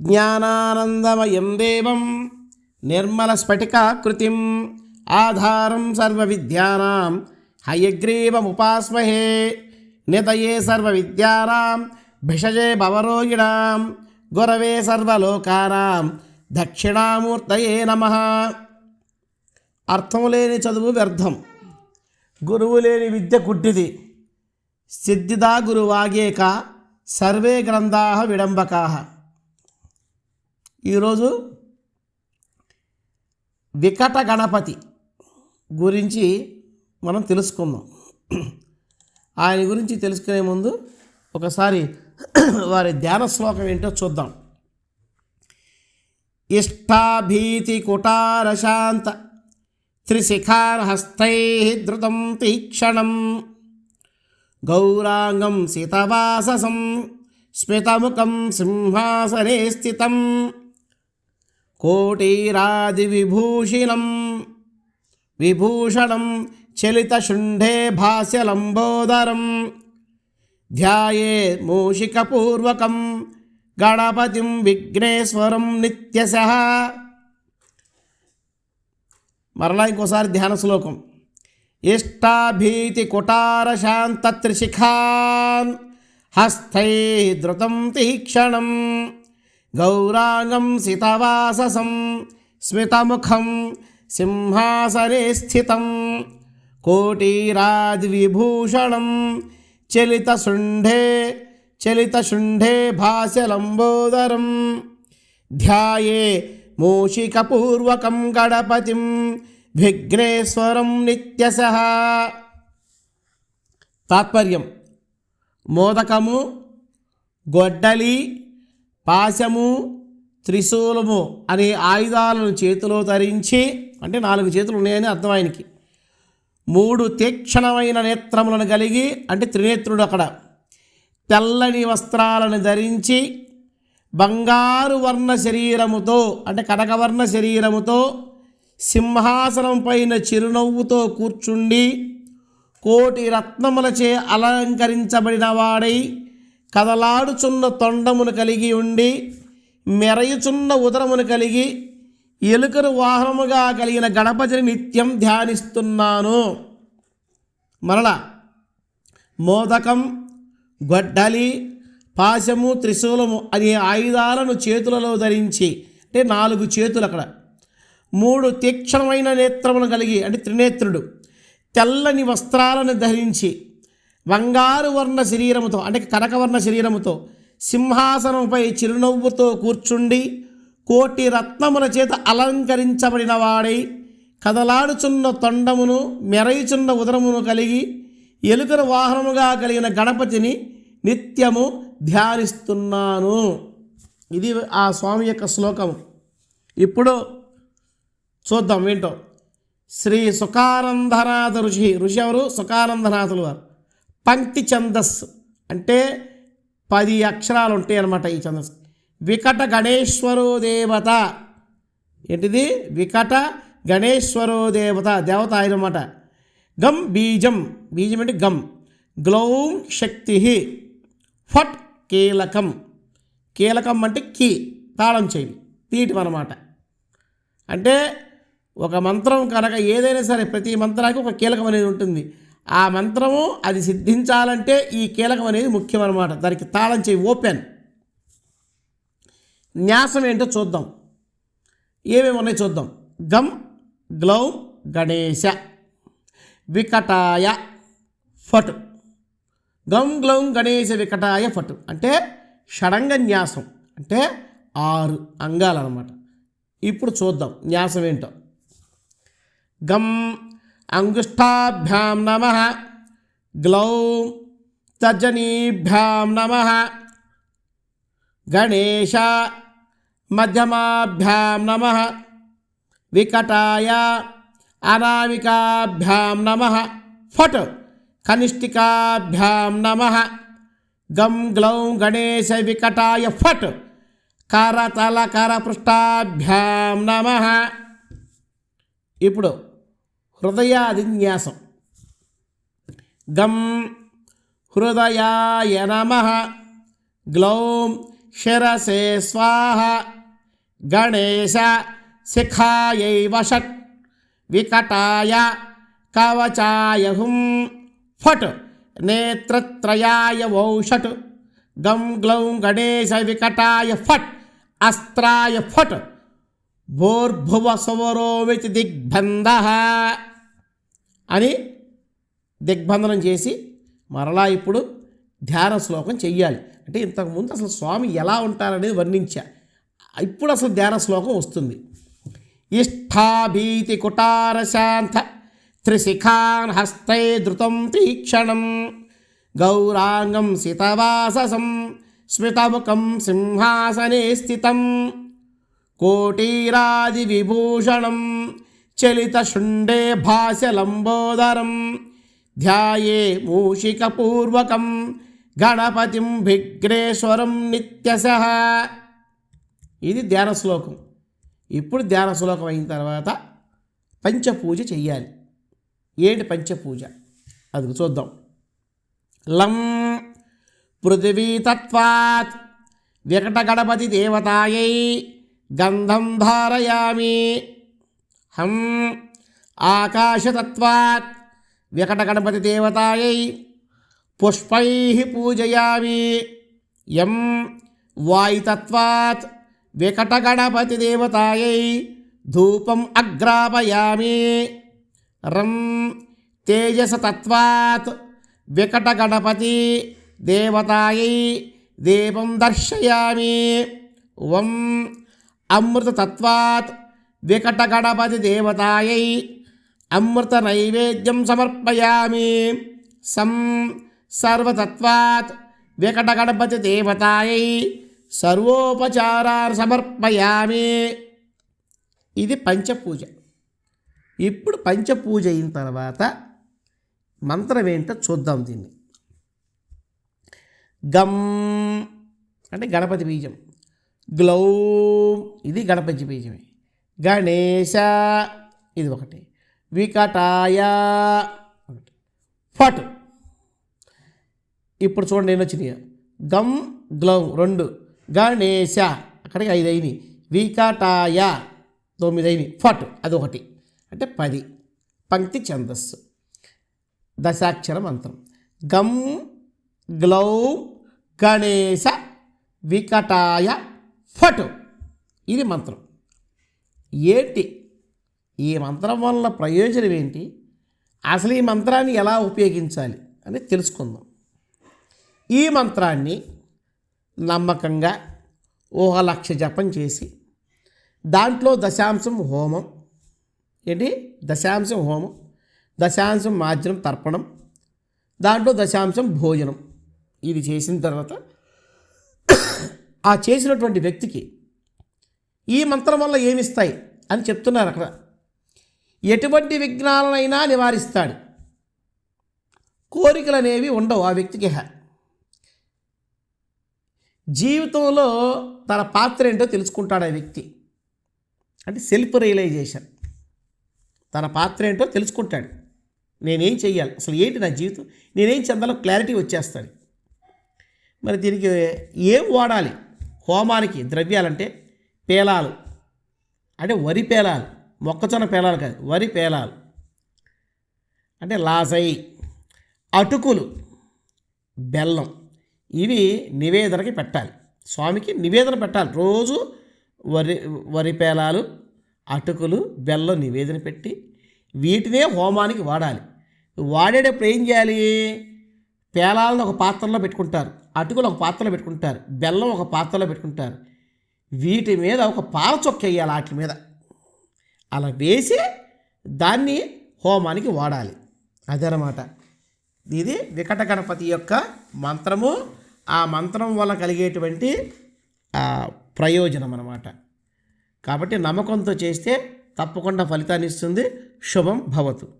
జ్ఞానానందమయం దేవం. నిర్మలస్ఫటికాకృతిం ఆధారం సర్వవిద్యానాం. హయగ్రీవముపాస్మహే నితయే సర్వవిద్యానాం. భిషజే భవరోగిణాం. గురవే సర్వలోకానాం. దక్షిణామూర్తయే నమ. అర్థం లేని చదువు వ్యర్థం. గురువు లేని విద్య కుట్టిది సిద్ధిదా గురువాగేక. సర్వే గ్రంథా విడంబకా. ఈరోజు వికట గణపతి గురించి మనం తెలుసుకుందాం. ఆయన గురించి తెలుసుకునే ముందు ఒకసారి వారి ధ్యాన శ్లోకం ఏంటో చూద్దాం. ఇష్టాభీతి కుటారశాంత త్రిశిఖారహస్తై ధృతం తీక్షణం గౌరాంగం సీతవాససం స్మితముఖం సింహాసనే స్థితం కోటీరాదివిభూషిణం విభూషణం చలితశుంఠే భాస్యలంబోదరం ధ్యాయే మూషికపూర్వకం గణపతిం విఘ్నేశ్వరం నిత్యశ మరలా ఇంకోసారి ధ్యాన శ్లోకం. ఇష్టాభీతి కుటార శాంత త్రిశిఖాన్ హస్తై ధృతం తీక్షణం గౌరాంగం సితవాససం స్మితముఖం సింహాసనే స్థితం కోటీరాద్విభూషణం చలితశుంఠే చలితశుంఠే భాస్యలంబోదరం ధ్యాయే మూషికపూర్వకం గణపతిం విఘ్నేశ్వరం నిత్యశ తాత్పర్యం మోదకము గొడ్డలి పాశము త్రిశూలము అనే ఆయుధాలను చేతిలో ధరించి అంటే నాలుగు చేతులు ఉన్నాయని అర్థం ఆయనకి. మూడు తీక్షణమైన నేత్రములను కలిగి అంటే త్రినేత్రుడు అక్కడ. తెల్లని వస్త్రాలను ధరించి బంగారు వర్ణ శరీరముతో అంటే కనకవర్ణ శరీరముతో సింహాసనం పైన చిరునవ్వుతో కూర్చుండి కోటి రత్నములచే అలంకరించబడిన వాడై కదలాడుచున్న తొండమును కలిగి ఉండి మెరయుచున్న ఉదరమును కలిగి ఎలుకను వాహనముగా కలిగిన గణపతిని నిత్యం ధ్యానిస్తున్నాను. మరలా మోదకం గొడ్డలి పాశము త్రిశూలము అనే ఆయుధాలను చేతులలో ధరించి అంటే నాలుగు చేతులు అక్కడ మూడు తీక్షణమైన నేత్రమును కలిగి అంటే త్రినేత్రుడు తెల్లని వస్త్రాలను ధరించి బంగారు వర్ణ శరీరముతో అంటే కనకవర్ణ శరీరముతో సింహాసనంపై చిరునవ్వుతో కూర్చుండి కోటి రత్నముల చేత అలంకరించబడిన వాడై కదలాడుచున్న తొండమును మెరయుచున్న ఉదరమును కలిగి ఎలుకను వాహనముగా కలిగిన గణపతిని నిత్యము ధ్యానిస్తున్నాను. ఇది ఆ స్వామి యొక్క శ్లోకము. ఇప్పుడు చూద్దాం ఏంటో. శ్రీ సుఖానందనాథ ఋషి ఋషి ఎవరు? సుఖానందనాథులు వారు. పంక్తి ఛందస్సు అంటే పది అక్షరాలు ఉంటాయి అన్నమాట ఈ ఛందస్సు వికట గణేశ్వరో దేవత. ఏంటిది? వికట గణేశ్వరో దేవత దేవత ఆయన అన్నమాట గమ్ బీజం. బీజం అంటే గమ్ గ్లౌం శక్తి. ఫట్ కీలకం. కీలకం అంటే కీ తాళం చేయి తీయటం అన్నమాట. అంటే ఒక మంత్రం కనుక ఏదైనా సరే ప్రతి మంత్రానికి ఒక కీలకం అనేది ఉంటుంది. ఆ మంత్రము అది సిద్ధించాలంటే ఈ కీలకం అనేది ముఖ్యం అన్నమాట దానికి తాళం చేయి ఓపెన్. న్యాసం ఏంటో చూద్దాం. ఏమేమి ఉన్నాయి చూద్దాం. గమ్ గ్లౌ గణేశ వికటాయ ఫట్. గమ్ గ్లౌం గణేశ వికటాయ ఫట్. అంటే షడంగ న్యాసం. అంటే ఆరు అంగాలన్నమాట. ఇప్పుడు చూద్దాం న్యాసం ఏంటో. గమ్ అంగుష్టాభ్యాం నమ. గ్లౌం తర్జనీభ్యాం నమ. గణేశ మధ్యమాభ్యాం నమ. వికటాయ అనామికాభ్యాం నమ. ఫట్! కనిష్ఠికాభ్యాం నమ. గం గ్లౌం గణేశ వికటాయ ఫట్! కరతల కరపృష్టాభ్యాం నమ. ఇప్పుడు హృదయాదిన్యాసం. గం హృదయాయ నమ. గ్లౌం శిరసే స్వాహ. గణేశ శిఖాయై వషట్ వికటాయ కవచాయ హుం ఫట్. నేత్రత్రయాయ వౌషట్ గం గ్లౌం గణేశ వికటాయ ఫట్. అస్త్రాయ ఫట్. భోర్భువ సువరోమితి దిగ్బంధ. అని దిగ్బంధనం చేసి మరలా ఇప్పుడు ధ్యాన శ్లోకం చెయ్యాలి. అంటే ఇంతకుముందు అసలు స్వామి ఎలా ఉంటారనేది వర్ణించా. ఇప్పుడు అసలు ధ్యాన శ్లోకం వస్తుంది. ఇష్టాభీతి కుటార శాంత త్రిశిఖాన్ హస్తే ధృతం తీక్షణం గౌరాంగం సితవాససం స్మితముఖం సింహాసనే స్థితం కోటీరాది విభూషణం చలిత శుండే భాస్యలంబోదరం ధ్యాయే మూషికపూర్వకం గణపతిం విఘ్నేశ్వరం నిత్యశ ఇది ధ్యాన శ్లోకం. ఇప్పుడు ధ్యాన శ్లోకం అయిన తర్వాత పంచపూజ చెయ్యాలి. ఏంటి పంచపూజ? అది చూద్దాం. లం పృథివీతత్వాత్ వికట గణపతి దేవతాయై గంధం ధారయామి హం ఆకాశతత్వాత్ వికట గణపతి దేవతాయై పుష్పై పూజయామి యం వాయుతత్వాత్ వికట గణపతి దేవతాయై ధూపం అగ్రాపయామి రం తేజసతత్వాత్ వికట గణపతి దేవతాయై దేవతాయై అమృత నైవేద్యం సమర్పయామి సం సర్వతత్వాత్ వికటగణపతి దేవతాయై సర్వోపచారాన్ని సమర్పయామి ఇది పంచపూజ. ఇప్పుడు పంచపూజ అయిన తర్వాత మంత్రం ఏంటో చూద్దాం దీన్ని. గమ్ అంటే గణపతి బీజం. గ్లౌ ఇది గణపతి బీజమే. గణేశ. ఇది ఒకటి. వికటాయ. ఒకటి. ఫట్. ఇప్పుడు చూడండి నేను వచ్చినాయి. గమ్ గ్లౌ రెండు. గణేశ. అక్కడికి ఐదు అయినాయి. వికటాయ. తొమ్మిది అయినాయి. ఫట్. అది ఒకటి. అంటే పది. పంక్తి ఛందస్సు. దశాక్షర మంత్రం. గమ్ గ్లౌ గణేశ వికటాయ ఫట్. ఇది మంత్రం. ఏంటి? ఈ మంత్రం వల్ల ప్రయోజనం ఏంటి? అసలు ఈ మంత్రాన్ని ఎలా ఉపయోగించాలి అని తెలుసుకుందాం. ఈ మంత్రాన్ని నమ్మకంగా ఊహ లక్ష జపం చేసి దాంట్లో దశాంశం హోమం ఏంటి? దశాంశం హోమం దశాంశం మాధ్యం తర్పణం దాంట్లో దశాంశం భోజనం. ఇది చేసిన తర్వాత ఆ చేసినటువంటి వ్యక్తికి ఈ మంత్రం వల్ల ఏమిస్తాయి అని చెప్తున్నారు అక్కడ. ఎటువంటి విఘ్నాలనైనా నివారిస్తాడు. కోరికలు అనేవి ఉండవు ఆ వ్యక్తికి హ. జీవితంలో తన పాత్ర ఏంటో తెలుసుకుంటాడు ఆ వ్యక్తి. అంటే సెల్ఫ్ రియలైజేషన్. తన పాత్ర ఏంటో తెలుసుకుంటాడు. నేనేం చెయ్యాలి? అసలు ఏంటి నా జీవితం? నేనేం చెందాలో క్లారిటీ వచ్చేస్తాడు మరి దీనికి ఏం వాడాలి? హోమానికి ద్రవ్యాలంటే పేలాలు. అంటే వరి పేలాలు. మొక్కజొన్న పేలాలు కాదు వరి పేలాలు. అంటే లాసై అటుకులు బెల్లం. ఇవి నివేదనకి పెట్టాలి. స్వామికి నివేదన పెట్టాలి. రోజు వరి వరి పేలాలు అటుకులు బెల్లం నివేదన పెట్టి వీటినే హోమానికి వాడాలి. వాడేటప్పుడు ఏం చేయాలి? పేలాలను ఒక పాత్రలో పెట్టుకుంటారు. అటుకులు ఒక పాత్రలో పెట్టుకుంటారు. బెల్లం ఒక పాత్రలో పెట్టుకుంటారు. వీటి మీద ఒక పాల చొక్క వేయాలి వాటి మీద. అలా వేసి దాన్ని హోమానికి వాడాలి. అదనమాట. ఇది వికట గణపతి యొక్క మంత్రము. ఆ మంత్రం వల్ల కలిగేటువంటి ప్రయోజనం అన్నమాట. కాబట్టి నమ్మకంతో చేస్తే తప్పకుండా ఫలితాన్ని ఇస్తుంది. శుభం భవతు.